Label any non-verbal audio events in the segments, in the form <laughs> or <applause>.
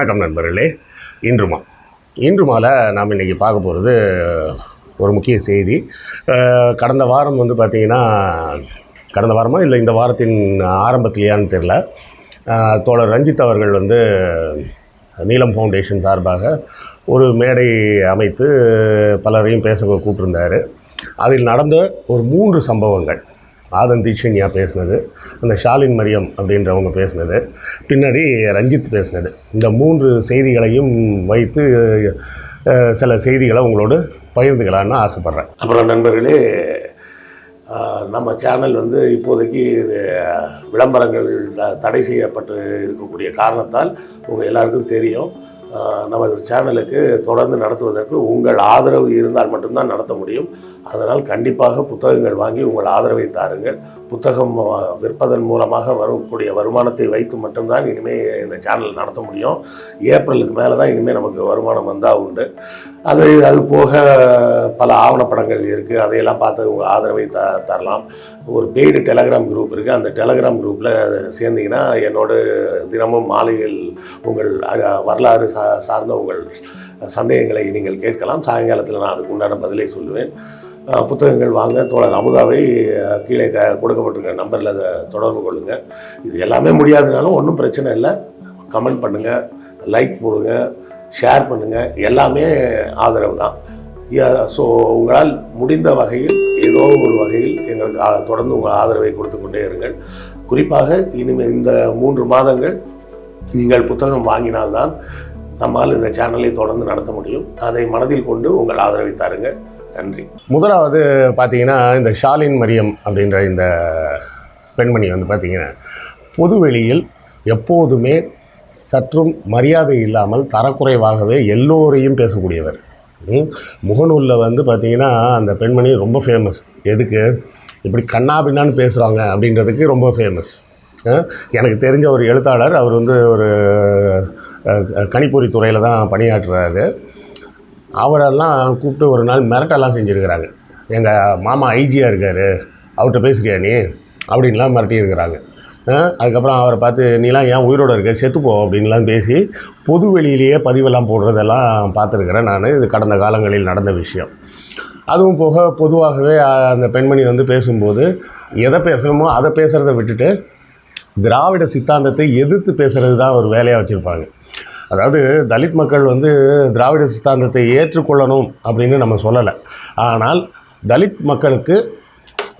வணக்கம் நண்பர்களே. இன்றுமா. இன்றுமால நாம் இன்றைக்கி பார்க்க போகிறது ஒரு முக்கிய செய்தி. கடந்த வாரம் வந்து பார்த்திங்கன்னா கடந்த வாரமாக இல்லை இந்த வாரத்தின் ஆரம்பத்திலேயான்னு தெரில தோழர் ரஞ்சித் அவர்கள் வந்து நீலம் ஃபவுண்டேஷன் சார்பாக ஒரு மேடை அமைத்து பலரையும் பேச கூப்பிட்டுருந்தார். அதில் நடந்த ஒரு மூன்று சம்பவங்கள். ஆதன் தீட்சண்யா பேசினது அந்த ஷாலின் மரியம் அப்படின்றவங்க பேசினது பின்னாடி ரஞ்சித் பேசினது. இந்த மூன்று செய்திகளையும் வைத்து சில செய்திகளை உங்களோடு பகிர்ந்துக்கலான்னு ஆசைப்பட்றேன். அப்புறம் நண்பர்களே நம்ம சேனல் வந்து இப்போதைக்கு இது விளம்பரங்கள் த- தடை செய்யப்பட்டு இருக்கக்கூடிய காரணத்தால் உங்கள் எல்லாருக்கும் தெரியும். நமது சேனலுக்கு தொடர்ந்து நடத்துவதற்கு உங்கள் ஆதரவு இருந்தால் மட்டும்தான் நடத்த முடியும். அதனால் கண்டிப்பாக புத்தகங்கள் வாங்கி உங்கள் ஆதரவை தாருங்கள். புத்தகம் வ- விற்பதன் மூலமாக வரக்கூடிய வருமானத்தை வைத்து மட்டும்தான் இனிமேல் இந்த சேனல் நடத்த முடியும். ஏப்ரலுக்கு மேலே தான் இனிமேல் நமக்கு வருமானம் வந்தால் உண்டு. அது அது போக பல ஆவணப்படங்கள் இருக்குது அதையெல்லாம் பார்த்து உங்கள் ஆதரவை த தரலாம். ஒரு பெய்டு டெலகிராம் குரூப் இருக்குது அந்த டெலகிராம் குரூப்பில் சேர்ந்தீங்கன்னா என்னோட தினமும் மாலையில் உங்கள் வரலாறு சா சார்ந்த உங்கள் சந்தேகங்களை நீங்கள் கேட்கலாம். சாயங்காலத்தில் நான் அதுக்கு உண்டான பதிலை சொல்லுவேன். புத்தகங்கள் வாங்க. தோழர் அமுதாவை கீழே க கொடுக்கப்பட்டிருக்க நம்பரில் அதை தொடர்பு கொள்ளுங்கள் இது எல்லாமே முடியாதுனாலும் ஒன்றும் பிரச்சனை இல்லை. கமெண்ட் பண்ணுங்கள் லைக் போடுங்க ஷேர் பண்ணுங்கள் எல்லாமே ஆதரவு தான். ஸோ உங்களால் முடிந்த வகையில் ஏதோ ஒரு வகையில் எங்களுக்கு தொடர்ந்து உங்கள் ஆதரவை கொடுத்து கொண்டே இருங்கள். குறிப்பாக இனிமேல் இந்த மூன்று மாதங்கள் நீங்கள் புத்தகம் வாங்கினால்தான் நம்மால் இந்த சேனலை தொடர்ந்து நடத்த முடியும். அதை மனதில் கொண்டு உங்கள் ஆதரவை தாருங்கள். நன்றி. முதலாவது பார்த்தீங்கன்னா இந்த ஷாலின் மரியம் அப்படின்ற இந்த பெண்மணி வந்து பார்த்தீங்கன்னா பொதுவெளியில் எப்போதுமே சற்றும் மரியாதை இல்லாமல் தரக்குறைவாகவே எல்லோரையும் பேசக்கூடியவர். முகநூலில் வந்து பார்த்தீங்கன்னா அந்த பெண்மணி ரொம்ப ஃபேமஸ் எதுக்கு? இப்படி கண்ணாபின்னான்னு பேசுகிறாங்க அப்படின்றதுக்கு ரொம்ப ஃபேமஸ் எனக்கு தெரிஞ்ச ஒரு எழுத்தாளர் அவர் வந்து ஒரு கணிப்பொறி துறையில் தான் பணியாற்றுறாரு. அவரெல்லாம் கூப்பிட்டு ஒரு நாள் மிரட்டெல்லாம் செஞ்சுருக்கிறாங்க. எங்கள் மாமா ஐஜியாக இருக்கார். அவர்கிட்ட பேசுகிறியா நீ? அப்படின்லாம் மிரட்டியிருக்கிறாங்க. அதுக்கப்புறம் அவரை பார்த்து நீலாம் ஏன் உயிரோடு இருக்க? செத்துப்போ அப்படின்லாம் பேசி பொது வெளியிலேயே பதிவெல்லாம் போடுறதெல்லாம் பார்த்துருக்குறேன் நான். இது கடந்த காலங்களில் நடந்த விஷயம். அதுவும் போக பொதுவாகவே அந்த பெண்மணி வந்து பேசும்போது எதை பேசணுமோ அதை பேசுகிறத விட்டுட்டு திராவிட சித்தாந்தத்தை எதிர்த்து பேசுகிறது தான் ஒரு வேலையாக வச்சுருப்பாங்க. அதாவது தலித் மக்கள் வந்து திராவிட சித்தாந்தத்தை ஏற்றுக்கொள்ளணும் அப்படின்னு நம்ம சொல்லலை. ஆனால் தலித் மக்களுக்கு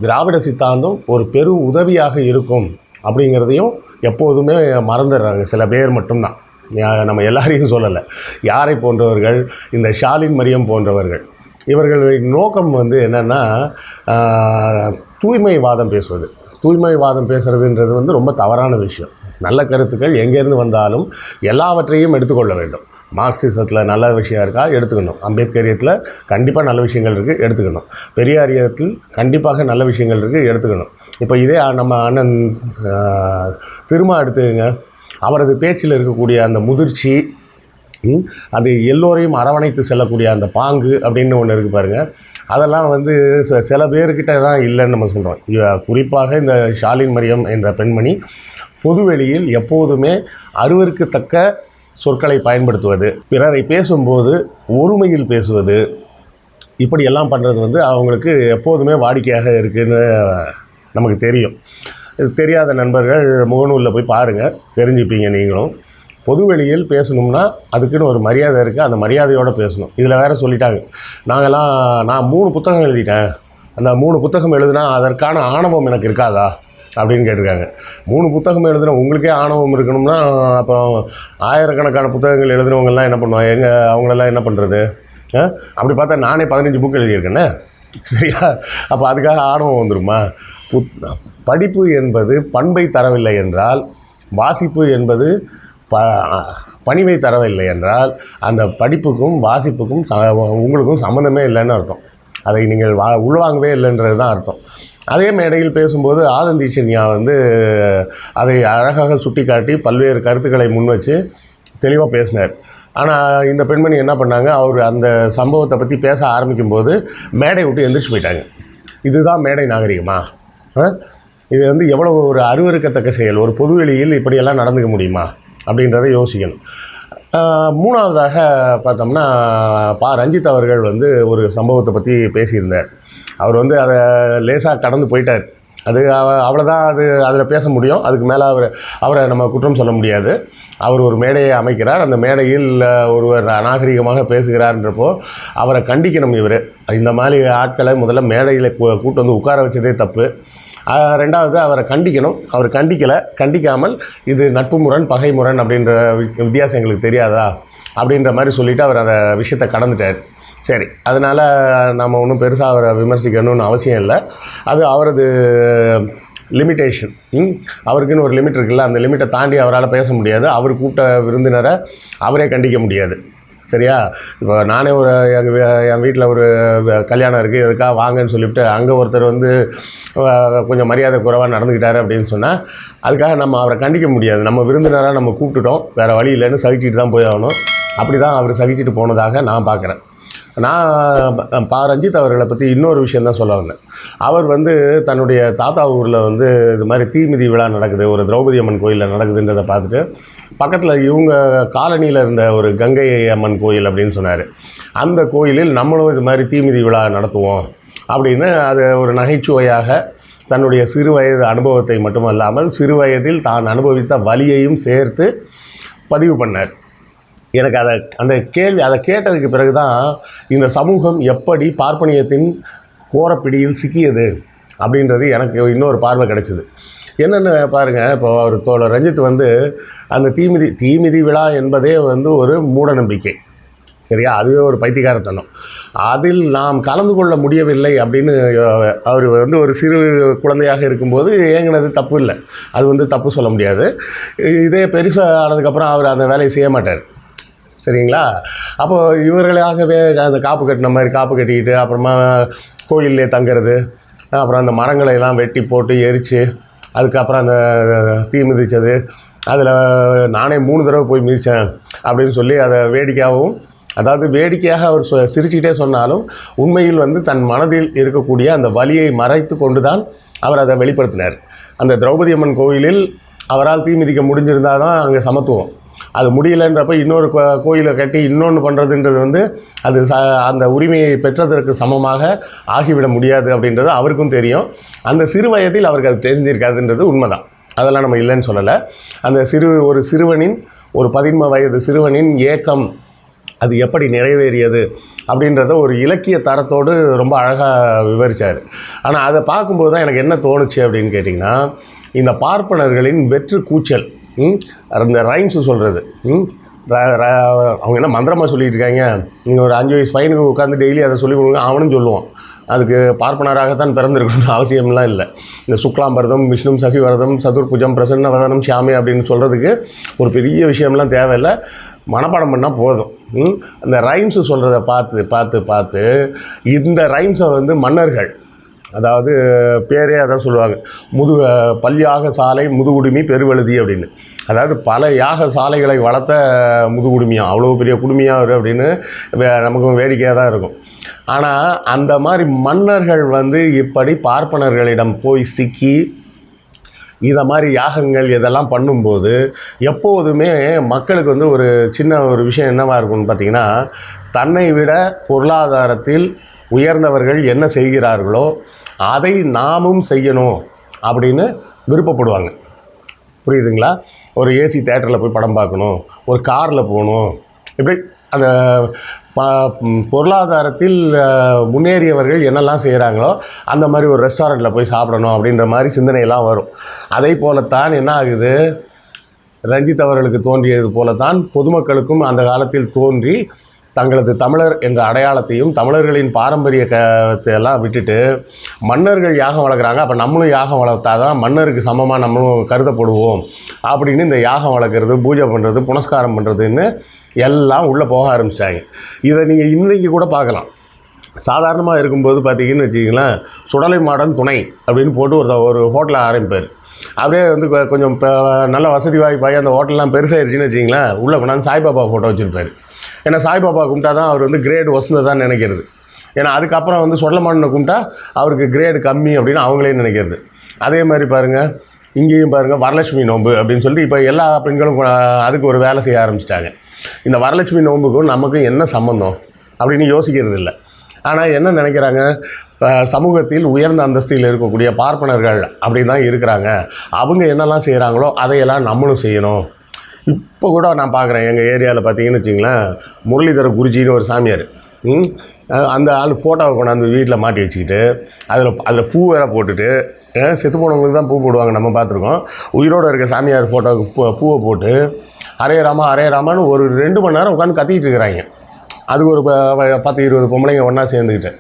திராவிட சித்தாந்தம் ஒரு பெரு உதவியாக இருக்கும் அப்படிங்கிறதையும் எப்போதுமே மறந்துடுறாங்க. சில பேர் மட்டும்தான். நம்ம எல்லாரையும் சொல்லலை. யாரை போன்றவர்கள்? இந்த ஷாலின் மரியம் போன்றவர்கள். இவர்களின் நோக்கம் வந்து என்னென்னா தூய்மைவாதம் பேசுவது. தூய்மைவாதம் பேசுகிறதுன்றது வந்து ரொம்ப தவறான விஷயம். நல்ல கருத்துக்கள் எங்கேருந்து வந்தாலும் எல்லாவற்றையும் எடுத்துக்கொள்ள வேண்டும். மார்க்சிசத்தில் நல்ல விஷயம் இருக்கா? எடுத்துக்கணும். அம்பேத்கரியத்தில் கண்டிப்பாக நல்ல விஷயங்கள் இருக்குது எடுத்துக்கணும். பெரியாரியத்தில் கண்டிப்பாக நல்ல விஷயங்கள் இருக்குது எடுத்துக்கணும். இப்போ இதே நம்ம அண்ணன் திரும்ப திருமா எடுத்துக்கங்க. அவரது பேச்சில் இருக்கக்கூடிய அந்த முதிர்ச்சி அது எல்லோரையும் அரவணைத்து செல்லக்கூடிய அந்த பாங்கு அப்படின்னு ஒன்று இருக்குது பாருங்கள் அதெல்லாம் வந்து ச- சில பேர்கிட்ட தான் இல்லைன்னு நம்ம சொல்கிறோம் குறிப்பாக இந்த ஷாலின் மரியம் என்ற பெண்மணி பொதுவெளியில் எப்போதுமே அருவருக்கத்தக்க சொற்களை பயன்படுத்துவது பிறரை பேசும்போது ஒருமையில் பேசுவது இப்படியெல்லாம் பண்ணுறது வந்து அவங்களுக்கு எப்போதுமே வாடிக்கையாக இருக்குதுன்னு நமக்கு தெரியும். இது தெரியாத நண்பர்கள் முகநூலில் போய் பாருங்கள் தெரிஞ்சுப்பீங்க நீங்களும். பொதுவெளியில் பேசணும்னா அதுக்குன்னு ஒரு மரியாதை இருக்குது அந்த மரியாதையோடு பேசணும். இதில் வேறு சொல்லிட்டாங்க. நாங்கள்லாம் நான் மூணு புத்தகம் எழுதிட்டேன். அந்த மூணு புத்தகம் எழுதுனா அதற்கான ஆணவம் எனக்கு இருக்காதா? அப்படின்னு கேட்டிருக்காங்க. மூணு புத்தகம் எழுதுன உங்களுக்கே ஆணவம் இருக்கணும்னா அப்புறம் ஆயிரக்கணக்கான புத்தகங்கள் எழுதுனவங்கெல்லாம் என்ன பண்ணுவாங்க? எங்கள் அவங்களெல்லாம் என்ன பண்ணுறது அப்படி பார்த்தா நானே பதினஞ்சு புக் எழுதியிருக்கேனே? சரியா? அப்போ அதுக்காக ஆணவம் வந்துருமா? புத் படிப்பு என்பது பண்பை தரவில்லை என்றால் வாசிப்பு என்பது ப பணிவை தரவில்லை என்றால் அந்த படிப்புக்கும் வாசிப்புக்கும் ச உங்களுக்கும் சம்மந்தமே இல்லைன்னு அர்த்தம். அதை நீங்கள் வா உள்வாங்கவே இல்லைன்றது தான் அர்த்தம். அதே மேடையில் பேசும்போது ஆதந்தீச்சன்யா வந்து அதை அழகாக சுட்டிக்காட்டி பல்வேறு கருத்துக்களை முன்வச்சு தெளிவாக பேசினார். ஆனால் இந்த பெண்மணி என்ன பண்ணாங்க? அவர் அந்த சம்பவத்தை பற்றி பேச ஆரம்பிக்கும்போது மேடை விட்டு எந்திரிச்சு போயிட்டாங்க. இதுதான் மேடை நாகரிகமா? இது வந்து எவ்வளோ ஒரு அருவருக்கத்தக்க செயல்? ஒரு பொதுவெளியில் இப்படியெல்லாம் நடந்துக்க முடியுமா? அப்படின்றத யோசிக்கணும். மூணாவதாக பார்த்தோம்னா பா ரஞ்சித் அவர்கள் வந்து ஒரு சம்பவத்தை பற்றி பேசியிருந்தார். அவர் வந்து அதை லேசாக கடந்து போயிட்டார். அது அவ- அவ்வளோதான் அது அதில் பேச முடியும். அதுக்கு மேலே அவர் அவரை நம்ம குற்றம் சொல்ல முடியாது. அவர் ஒரு மேடையை அமைக்கிறார். அந்த மேடையில் ஒருவர் அநாகரிகமாக பேசுகிறார்ன்றப்போ அவரை கண்டிக்கணும் இவர். இந்த மாதிரி ஆட்களை முதல்ல மேடையில் கூ- கூட்டு வந்து உட்கார வச்சதே தப்பு. ரெண்டாவது அவரை கண்டிக்கணும். அவர் கண்டிக்கலை கண்டிக்காமல் இது நட்பு முரண் பகை முரண் அப்படின்ற வித்தியாசம் எங்களுக்கு தெரியாதா? அப்படின்ற மாதிரி சொல்லிவிட்டு அவர் அந்த விஷயத்தை கடந்துட்டார். சரி அதனால் நம்ம ஒன்றும் பெருசாக அவரை விமர்சிக்கணும்னு அவசியம் இல்லை. அது அவரது லிமிட்டேஷன் அவருக்குன்னு ஒரு லிமிட் இருக்குல்ல அந்த லிமிட்டை தாண்டி அவரால் பேச முடியாது. அவர் கூட்ட விருந்தினரை அவரே கண்டிக்க முடியாது. சரியா? இப்போ நானே ஒரு எங்கள் என் வீட்டில் ஒரு கல்யாணம் இருக்குது எதுக்காக வாங்கன்னு சொல்லிவிட்டு அங்கே ஒருத்தர் வந்து கொஞ்சம் மரியாதை குறைவாக நடந்துக்கிட்டாரு அப்படின்னு சொன்னால் அதுக்காக நம்ம அவரை கண்டிக்க முடியாது. நம்ம விருந்தினராக நம்ம கூப்பிட்டுட்டோம். வேறு வழி இல்லைன்னு சகிச்சுட்டு தான் போய் ஆகணும். அப்படி தான் அவர் சகிச்சுட்டு போனதாக நான் பார்க்குறேன் நான் பா ரஞ்சித் அவர்களை பற்றி இன்னொரு விஷயம் தான் சொல்ல வந்தேன். அவர் வந்து தன்னுடைய தாத்தா ஊரில் வந்து இது மாதிரி தீமிதி விழா நடக்குது ஒரு திரௌபதி அம்மன் கோயிலில் நடக்குதுன்றதை பார்த்துட்டு பக்கத்தில் இவங்க காலனியில் இருந்த ஒரு கங்கை அம்மன் கோயில் அப்படின்னு சொன்னார். அந்த கோயிலில் நம்மளும் இது மாதிரி தீமிதி விழா நடத்துவோம் அப்படின்னு அது ஒரு நகைச்சுவையாக தன்னுடைய சிறு வயது அனுபவத்தை மட்டுமல்லாமல் சிறு வயதில் தான் அனுபவித்த வலியையும் சேர்த்து பதிவு பண்ணார். எனக்கு அதை அந்த கேள்வி அதை கேட்டதுக்கு பிறகு தான் இந்த சமூகம் எப்படி பார்ப்பனியத்தின் கோரப்பிடியில் சிக்கியது அப்படின்றது எனக்கு இன்னொரு பார்வை கிடைச்சிது. என்னென்னு பாருங்கள் இப்போ அவர் தோழர் ரஞ்சித் வந்து அந்த தீமிதி தீமிதி விழா என்பதே வந்து ஒரு மூடநம்பிக்கை. சரியா? அதுவே ஒரு பைத்தியகாரத்தனம் அதில் நாம் கலந்து கொள்ள முடியவில்லை அப்படின்னு அவர் வந்து ஒரு சிறு குழந்தையாக இருக்கும்போது ஏங்கினது தப்பு இல்லை. அது வந்து தப்பு சொல்ல முடியாது. இதே பெருசாக ஆனதுக்கப்புறம் அவர் அந்த வேலையை செய்ய மாட்டார். சரிங்களா? அப்போ இவர்களாகவே அந்த காப்பு கட்டின மாதிரி காப்பு கட்டிக்கிட்டு அப்புறமா கோயிலே தங்குறது அப்புறம் அந்த மரங்களை எல்லாம் வெட்டி போட்டு எரித்து அதுக்கப்புறம் அந்த தீ மிதித்தது அதில் நானே மூணு தடவை போய் மிதித்தேன் அப்படின்னு சொல்லி அதை வேடிக்கையாகவும் அதாவது வேடிக்கையாக அவர் சொ சிரிச்சுக்கிட்டே சொன்னாலும் உண்மையில் வந்து தன் மனதில் இருக்கக்கூடிய அந்த வலியை மறைத்து கொண்டு தான் அவர் அதை வெளிப்படுத்தினார். அந்த திரௌபதி அம்மன் கோயிலில் அவரால் தீ மிதிக்க முடிஞ்சிருந்தால் தான் அங்கே சமத்துவம். அது முடியலன்றப்ப இன்னொரு கோ கோயிலை கட்டி இன்னொன்று பண்ணுறதுன்றது வந்து அது ச அந்த உரிமையை பெற்றதற்கு சமமாக ஆகிவிட முடியாது அப்படின்றது அவருக்கும் தெரியும். அந்த சிறு வயதில் அவருக்கு அது தெரிஞ்சிருக்காதுன்றது உண்மைதான். அதெல்லாம் நம்ம இல்லைன்னு சொல்லலை. அந்த சிறு ஒரு சிறுவனின் ஒரு பதின்ம வயது சிறுவனின் ஏக்கம் அது எப்படி நிறைவேறியது அப்படின்றத ஒரு இலக்கிய தரத்தோடு ரொம்ப அழகாக விவரித்தார் ஆனால் அதை பார்க்கும்போது தான் எனக்கு என்ன தோணுச்சு அப்படின்னு கேட்டிங்கன்னா இந்த பார்ப்பனர்களின் வெற்று கூச்சல் அந்த ரைம்ஸு சொல்கிறது ம்? அவங்க என்ன மந்திரமாக சொல்லிட்டு இருக்காங்க? நீங்கள் ஒரு அஞ்சு வயசு பையனுக்கு உட்காந்து டெய்லி அதை சொல்லி கொடுங்க அவனும் சொல்லுவான். அதுக்கு பார்ப்பனராகத்தான் பிறந்திருக்கணும்னு <laughs> அவசியம்லாம் இல்லை. இந்த சுக்லாம்பரதம் விஷ்ணு சசிவரதம் சதுர்புஜம் பிரசன்ன வதனம் அப்படின்னு சொல்கிறதுக்கு ஒரு பெரிய விஷயம்லாம் தேவையில்லை. மனப்பாடம் பண்ணால் போதும். ம்? அந்த ரைம்ஸு சொல்கிறத பார்த்து பார்த்து பார்த்து இந்த ரைம்ஸை வந்து மன்னர்கள் அதாவது பேரே அதான் சொல்லுவாங்க. முது பல்யாக சாலை முதுகுடுமி பெருவழுதி அப்படின்னு. அதாவது பல யாக சாலைகளை வளர்த்த முதுகுடுமையாக அவ்வளோ பெரிய குடுமையாக அவர் அப்படின்னு வே- நமக்கும் வேடிக்கையாக தான் இருக்கும். ஆனால் அந்த மாதிரி மன்னர்கள் வந்து இப்படி பார்ப்பனர்களிடம் போய் சிக்கி இதை மாதிரி யாகங்கள் இதெல்லாம் பண்ணும்போது எப்போதுமே மக்களுக்கு வந்து ஒரு சின்ன ஒரு விஷயம் என்னவாக இருக்கும்னு பார்த்தீங்கன்னா தன்னை விட பொருளாதாரத்தில் உயர்ந்தவர்கள் என்ன செய்கிறார்களோ அதை நாமும் செய்யணும் அப்படின்னு விருப்பப்படுவாங்க. புரியுதுங்களா? ஒரு ஏசி தேட்டரில் போய் படம் பார்க்கணும் ஒரு காரில் போகணும். இப்படி அந்த ப பொருளாதாரத்தில் முன்னேறியவர்கள் என்னெல்லாம் செய்கிறாங்களோ அந்த மாதிரி ஒரு ரெஸ்டாரண்ட்டில் போய் சாப்பிடணும் அப்படின்ற மாதிரி சிந்தனையெல்லாம் வரும். அதே போலத்தான் என்ன ஆகுது? ரஞ்சித் அவர்களுக்கு தோன்றியது போலத்தான் பொதுமக்களுக்கும் அந்த காலத்தில் தோன்றி தங்களது தமிழர் என்ற அடையாளத்தையும் தமிழர்களின் பாரம்பரிய எல்லாம் விட்டுட்டு மன்னர்கள் யாகம் வளர்க்குறாங்க. அப்போ நம்மளும் யாகம் வளர்த்தா தான் மன்னருக்கு சமமாக நம்மளும் கருதப்படுவோம் அப்படின்னு இந்த யாகம் வளர்க்குறது பூஜை பண்ணுறது புனஸ்காரம் பண்ணுறதுன்னு எல்லாம் உள்ளே போக ஆரம்பிச்சிட்டாங்க. இதை நீங்கள் இன்றைக்கி கூட பார்க்கலாம். சாதாரணமாக இருக்கும்போது பார்த்தீங்கன்னு வச்சிங்களேன் சுடலை மாடன் துணை அப்படின்னு போட்டு ஒரு ஒரு ஹோட்டலை ஆரம்பிப்பார். அப்படியே வந்து கொஞ்சம் இப்போ நல்ல வசதி வாய்ப்பாகி அந்த ஹோட்டல்லாம் பெருசாகிடுச்சின்னு வச்சிங்களேன் உள்ளே கொண்டாந்து சாய்பாபா ஃபோட்டோ வச்சுருப்பார். ஏன்னா சாய்பாபா கும்பிட்டா தான் அவர் வந்து கிரேடு வசந்ததான் நினைக்கிறது. ஏன்னா அதுக்கப்புறம் வந்து சொல்லமானனை கும்பிட்டா அவருக்கு கிரேடு கம்மி அப்படின்னு அவங்களே நினைக்கிறது. அதே மாதிரி பாருங்கள் இங்கேயும் பாருங்கள் வரலட்சுமி நோன்பு அப்படின்னு சொல்லிட்டு இப்போ எல்லா பெண்களும் அதுக்கு ஒரு வேலை செய்ய ஆரம்பிச்சிட்டாங்க. இந்த வரலட்சுமி நோன்புக்கும் நமக்கும் என்ன சம்மந்தம் அப்படின்னு யோசிக்கிறது இல்லை. ஆனால் என்ன நினைக்கிறாங்க சமூகத்தில் உயர்ந்த அந்தஸ்தில் இருக்கக்கூடிய பார்ப்பனர்கள் அப்படி தான் இருக்கிறாங்க. அவங்க என்னெல்லாம் செய்கிறாங்களோ அதையெல்லாம் நம்மளும் செய்யணும். இப்போ கூட நான் பார்க்குறேன். எங்கள் ஏரியாவில் பார்த்தீங்கன்னு வச்சிங்களேன் முரளிதர குருஜின்னு ஒரு சாமியார். அந்த ஆள் ஃபோட்டோவை கொண்டாந்து வீட்டில் மாட்டி வச்சுக்கிட்டு அதில் அதில் பூ வேற போட்டுட்டு செத்து போனவங்களுக்கு தான் பூ போடுவாங்க நம்ம பார்த்துருக்கோம். உயிரோடு இருக்க சாமியார் ஃபோட்டோவுக்கு பூ பூவை போட்டு அரையராமா ராமா ராமான்னு ஒரு ரெண்டு மணி நேரம் உட்காந்து கத்திக்கிட்டு இருக்கிறாங்க. அது ஒரு ப- பத்து இருபது பொம்பளைங்க ஒன்றா சேர்ந்துக்கிட்டு.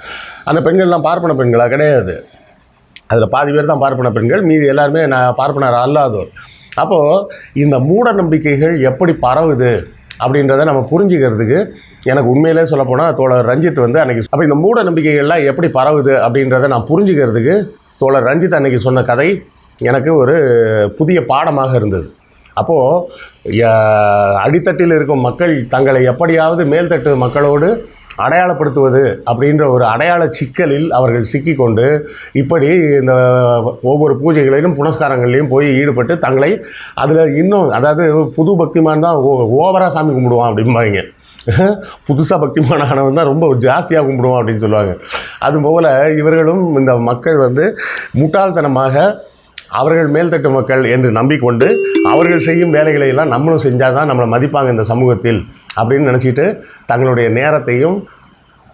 அந்த பெண்கள்லாம் பார்ப்பன பெண்களாக கிடையாது. அதில் பாதி பேர் தான் பார்ப்பன பெண்கள் மீதி எல்லாருமே நான் பார்ப்பனர் அல்லாதோர். அப்போது இந்த மூட நம்பிக்கைகள் எப்படி பரவுது அப்படின்றத நம்ம புரிஞ்சுக்கிறதுக்கு எனக்கு உண்மையிலே சொல்லப்போனால் தோழர் ரஞ்சித் வந்து அன்றைக்கி அப்போ இந்த மூட நம்பிக்கைகள்லாம் எப்படி பரவுது அப்படின்றத நான் புரிஞ்சுக்கிறதுக்கு தோழர் ரஞ்சித் அன்றைக்கி சொன்ன கதை எனக்கு ஒரு புதிய பாடமாக இருந்தது. அப்போது அடித்தட்டில் இருக்கும் மக்கள் தங்களை எப்படியாவது மேல்தட்டு மக்களோடு அடையாளப்படுத்துவது அப்படின்ற ஒரு அடையாள சிக்கலில் அவர்கள் சிக்கிக்கொண்டு இப்படி இந்த ஒவ்வொரு பூஜைகளிலும் புனஸ்காரங்கள்லையும் போய் ஈடுபட்டு தங்களை அதில் இன்னும் அதாவது புது பக்திமான் தான் ஓவராக சாமி கும்பிடுவான் அப்படிம்பாங்க. புதுசாக பக்திமான ஆனவன் தான் ரொம்ப ஜாஸ்தியாக கும்பிடுவான் அப்படின்னு சொல்லுவாங்க. அதுபோல் இவர்களும் இந்த மக்கள் வந்து முட்டாள்தனமாக அவர்கள் மேல்தட்டு மக்கள் என்று நம்பிக்கொண்டு அவர்கள் செய்யும் வேலைகளை எல்லாம் நம்மளும் செஞ்சால் தான் நம்மளை மதிப்பாங்க இந்த சமூகத்தில் அப்படின்னு நினச்சிட்டு தங்களுடைய நேரத்தையும்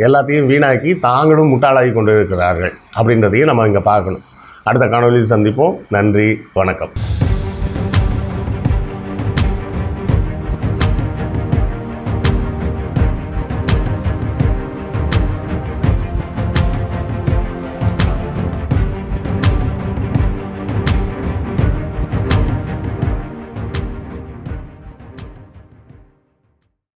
எல்லாத்தையும் வீணாக்கி தாங்களும் முட்டாளாகி கொண்டிருக்கிறார்கள் அப்படின்றதையும் நம்ம இங்கே பார்க்கணும். அடுத்த காணொலியில் சந்திப்போம். நன்றி வணக்கம்.